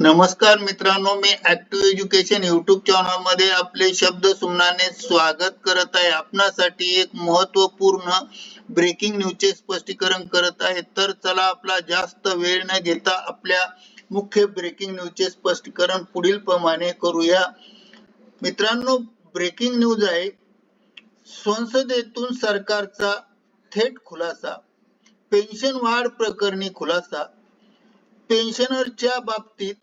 नमस्कार मित्रांनो मी ऍक्टिव्ह एज्युकेशन युट्यूब चॅनलमध्ये आपले शब्द सुमनाने स्वागत करत आहे. आपणासाठी एक महत्त्वपूर्ण ब्रेकिंग न्यूजचे स्पष्टीकरण करत आहे. तर चला आपला जास्त वेळ न घेता आपल्या मुख्य ब्रेकिंग न्यूजचे स्पष्टीकरण पुढील प्रमाणे करूया. मित्रांनो ब्रेकिंग न्यूज आहे. संसदेतून सरकारचा थेट खुलासा पेन्शन वाढ प्रकरणी खुलासा. पेन्शनरच्या बाबतीत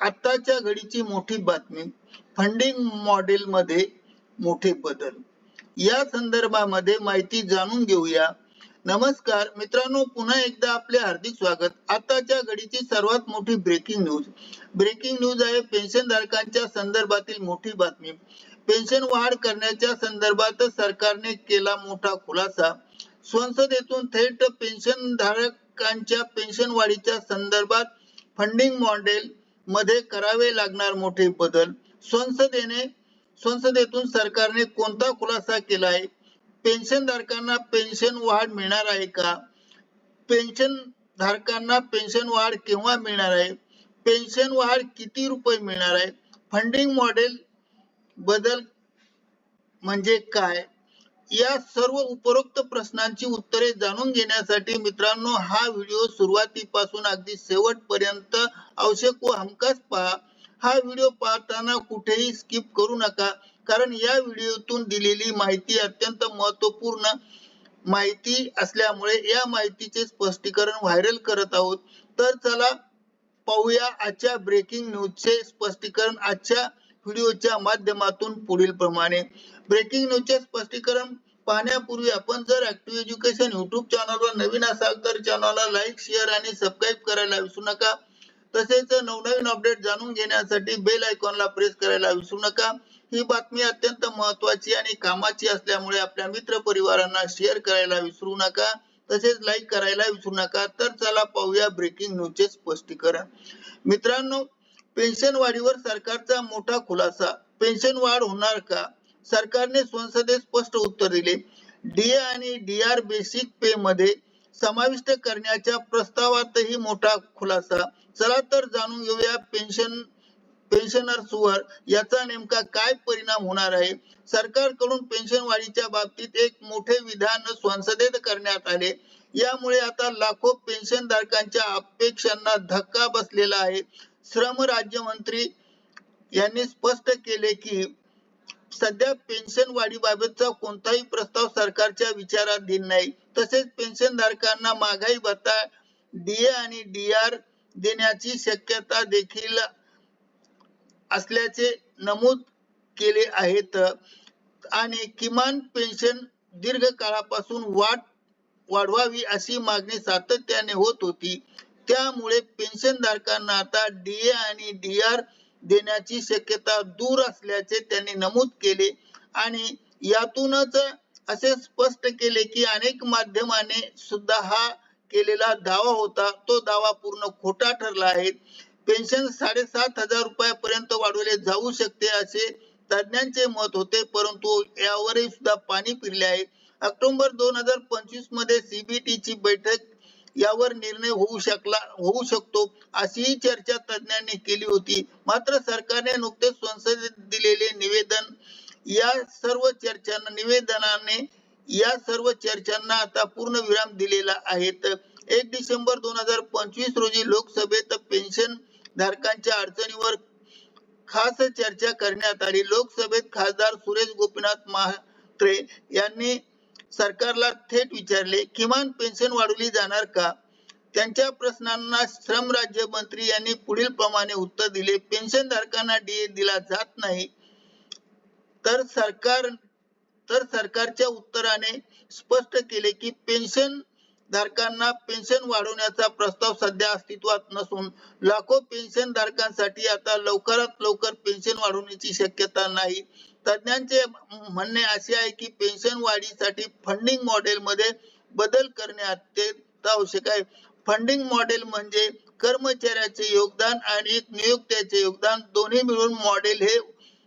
आताच्या घडीची मोठी बातमी फंडिंग मॉडेल मध्ये मोठे बदल. या संदर्भामध्ये माहिती जाणून घेऊया. नमस्कार मित्रांनो पुन्हा एकदा आपले हार्दिक स्वागत. आताच्या घडीची सर्वात मोठी ब्रेकिंग न्यूज ब्रेकिंग न्यूज आहे पेन्शन धारकांच्या संदर्भातील मोठी बातमी. पेन्शन वाढ करण्याच्या संदर्भात सरकारने केला मोठा खुलासा. संसदेतून थेट पेन्शन धारकांच्या पेन्शन वाढीच्या संदर्भात फंडिंग मॉडेल मध्ये करावे लागणार मोठे बदल. संसदेने संसदेतून सरकारने कोणता खुलासा केला आहे पेन्शन धारकांना पेन्शन वाढ मिळणार आहे का? पेन्शन धारकांना पेन्शन वाढ केव्हा मिळणार आहे? पेन्शन वाढ किती रुपये मिळणार आहे? फंडिंग मॉडेल बदल म्हणजे काय? या सर्व उपरोक्त प्रश्नांची उत्तरे जाणून घेण्यासाठी मित्रांनो हा व्हिडिओ सुरुवातीपासून अगदी शेवटपर्यंत आवश्यक व हमखास पहा. हा व्हिडिओ पाहताना कुठेही स्किप करू नका कारण या व्हिडिओतून दिलेली माहिती अत्यंत महत्त्वपूर्ण माहिती असल्यामुळे या माहितीचे स्पष्टीकरण व्हायरल करत आहोत. तर चला पाहूया आजच्या ब्रेकिंग न्यूजचे स्पष्टीकरण. आजच्या व्हिडिओच्या माध्यमातून पुढील प्रमाणे. ब्रेकिंग न्यूजचे स्पष्टीकरण पाहण्यापूर्वी आपण जर ऍक्टिव्ह एज्युकेशन युट्यूब चॅनलवर नवीन असाल तर चॅनलला लाईक शेअर आणि सबस्क्राईब करायला विसरू नका. तसेच नवनवीन अपडेट जाणून घेण्यासाठी बेल आयकॉनला प्रेस करायला विसरू नका. ही बातमी अत्यंत महत्वाची आणि कामाची असल्यामुळे आपल्या मित्र परिवारांना शेअर करायला विसरू नका. तसेच लाईक करायला विसरू नका. तर चला पाहूया ब्रेकिंग न्यूजचे स्पष्टीकरण. मित्रांनो पेन्शन वाढीवर सरकारचा मोठा खुलासा. पेन्शन वाढ होणार का? सरकारने संसदेत स्पष्ट उत्तर दिले. डीए आणि डीआर बेसिक पे मध्ये समाविष्ट करण्याच्या प्रस्तावातही मोठा खुलासा. चला तर जाणून घेऊया पेन्शन पेन्शनर्सवर याचा नेमका काय परिणाम होणार आहे? सरकारकडून पेन्शन वाढीच्या बाबतीत एक मोठे विधान संसदेत करण्यात आले. यामुळे आता लाखो पेन्शन धारकांच्या अपेक्षांना धक्का बसलेला आहे. श्रम राज्यमंत्री यांनी स्पष्ट केले की सध्या पेन्शन वाढीबाबतचा कोणताही प्रस्ताव सरकारच्या विचाराधीन नाही. तसेच पेन्शन धारकांना महागाई भत्ता डीए आणि डीआर देण्याची शक्यता देखील असल्याचे नमूद केले आहेत. आणि किमान पेन्शन दीर्घ काळापासून वाट वाढवावी अशी मागणी सातत्याने होत होती. त्यामुळे पेन्शन धारकांना आता डीए आणि डीआर देण्याची शक्यता दूर असल्याचे त्यांनी नमूद केले आणि यातूनच असे स्पष्ट केले की अनेक माध्यमाने सुद्धा हा केलेला दावा होता. तो दावा पूर्ण खोटा ठरला आहे. पेन्शन साडेसात हजार रुपयापर्यंत वाढवले जाऊ शकते असे तज्ञांचे मत होते परंतु यावरही सुद्धा पाणी फिरले आहे. ऑक्टोबर दोन हजार पंचवीसमध्ये सीबीटी ची बैठक यावर निर्णय होऊ शकला होऊ शकतो अशीही चर्चा तज्ञांनी केली होती. मात्र सरकारने नुकतेच संसदेत दिलेले निवेदन या सर्व चर्चांना निवेदनाने या सर्व चर्चांना आता पूर्ण विराम दिलेला आहे एक डिसेंबर दोन हजार पंचवीस रोजी लोकसभेत पेन्शन धारकांच्या अडचणीवर खास चर्चा करण्यात आली. लोकसभेत खासदार सुरेश गोपीनाथ महात्रे यांनी सरकारला थेट विचारले किमान पेन्शन वाढवली जाणार का? त्यांच्या प्रश्नांना श्रम राज्यमंत्री यांनी पुढील प्रमाणे उत्तर दिले पेन्शन धारकांना डीए दिला जात नाही. तर सरकार तर सरकारच्या उत्तराने स्पष्ट केले की पेन्शन धारकांना पेन्शन वाढवण्याचा प्रस्ताव सध्या अस्तित्वात नसून लाखो पेन्शन धारकांसाठी आता लवकरात लवकर पेन्शन वाढवण्याची शक्यता नाही. तज्ञांचे म्हणणे असे आहे की पेन्शन वाढीसाठी फंडिंग मॉडेल मध्ये बदल करणे अत्यंत आवश्यक आहे. फंडिंग मॉडेल म्हणजे कर्मचाऱ्याचे योगदान आणि नियुक्त्याचे योगदान. दोन्ही मिळून मॉडेल हे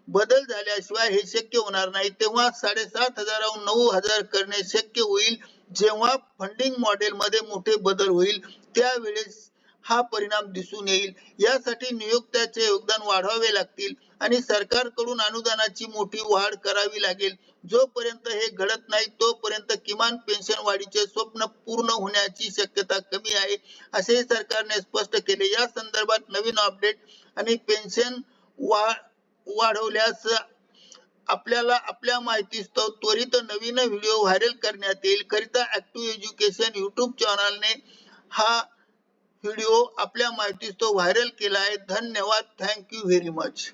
बदल झाल्याशिवाय हे शक्य होणार नाही. तेव्हा साडेसात हजाराहून नऊ हजार करणे शक्य होईल. जेव्हा फंडिंग मॉडेल मध्ये मोठे बदल होईल त्यावेळेस हा परिणाम दिसून येईल. यासाठी नियोक्त्याचे योगदान वाढवावे लागतील आणि सरकारकडून अनुदानाची मोठी वाढ करावी लागेल. जोपर्यंत हे घडत नाही तोपर्यंत किमान पेन्शन वाढीचे स्वप्न पूर्ण होण्याची शक्यता कमी आहे असे सरकारने स्पष्ट केले. या संदर्भात नवीन अपडेट आणि पेन्शन वा वाढवल्यास आपल्याला आपल्या माहितीस्तव त्वरित नवीन व्हिडिओ व्हायरल करण्यात येईल. करिता ऍक्टिव्ह एज्युकेशन युट्यूब चॅनलने हा व्हिडिओ आपल्या माहितीस्तव व्हायरल केला आहे धन्यवाद. Thank you very much